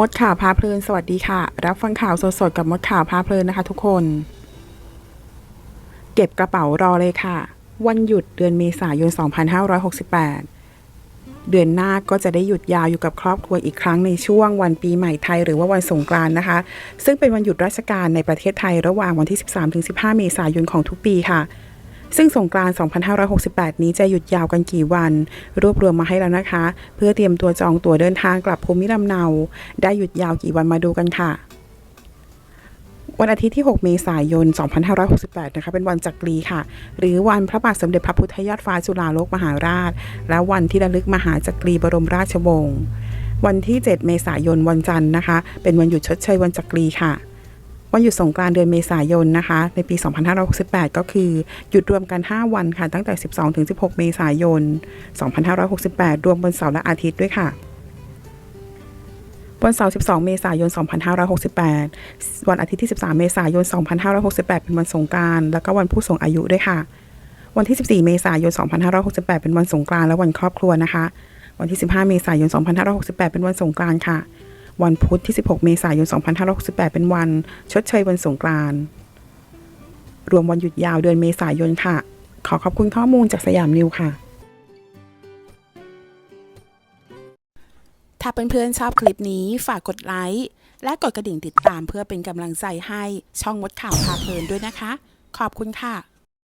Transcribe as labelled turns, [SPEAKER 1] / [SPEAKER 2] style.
[SPEAKER 1] มดข่าวพาเพลินสวัสดีค่ะ รับฟังข่าวสดๆกับมดข่าวพาเพลินนะคะทุกคน เก็บกระเป๋ารอเลยค่ะ วันหยุดเดือนเมษายน 2568 เดือนหน้าก็จะได้หยุดยาวอยู่กับครอบครัวอีกครั้งในช่วงวันปีใหม่ไทยหรือว่าวันสงกรานต์นะคะ ซึ่งเป็นวันหยุดราชการในประเทศไทยระหว่างวันที่ 13-15 เมษายนของทุกปีค่ะ ซึ่งสงกรานต์2568 นี้จะหยุดยาวกันกี่วัน รวบรวมมาให้แล้วนะคะ เพื่อเตรียมตัวจองตั๋วเดินทางกลับภูมิลำเนา ได้หยุดยาวกี่วันมาดูกันค่ะวันอาทิตย์ที่ 6 เมษายน 2568 นะคะ เป็นวันจักรีค่ะ หรือวันพระบาทสมเด็จพระพุทธยอดฟ้าจุฬาโลกมหาราช และวันที่ระลึกมหาจักรีบรมราชวงศ์ วันที่ 7 เมษายน วันจันทร์นะคะ เป็นวันหยุดชดเชยวันจักรีค่ะ วันหยุดสงกรานต์เดือนเมษายนนะคะ ในปี 2568 ก็คือหยุดรวมกัน 5 วันค่ะ ตั้งแต่ 12 ถึง 16 เมษายน 2568 รวมวันเสาร์และอาทิตย์ด้วยค่ะ วันเสาร์ 12 เมษายน 2568 วันอาทิตย์ที่ 13 เมษายน 2568 เป็นวันสงกรานต์แล้วก็วันผู้สูงอายุด้วยค่ะ วันที่ 14 เมษายน 2568 เป็นวันสงกรานต์และวันครอบครัวนะคะ วันที่ 15 เมษายน 2568 เป็นวันสงกรานต์ค่ะ วันพุธที่ 16 เมษายน 2568 เป็นวัน ชดเชยวันสงกรานต์รวมวันหยุดยาวเดือนเมษายนค่ะ ขอขอบคุณข้อมูลจากสยามนิวค่ะ ถ้าเพื่อนๆชอบคลิปนี้ฝากกดไลค์และกดกระดิ่งติดตามเพื่อเป็นกำลังใจให้ช่องมดข่าวพาเพลินด้วยนะคะ ขอบคุณค่ะ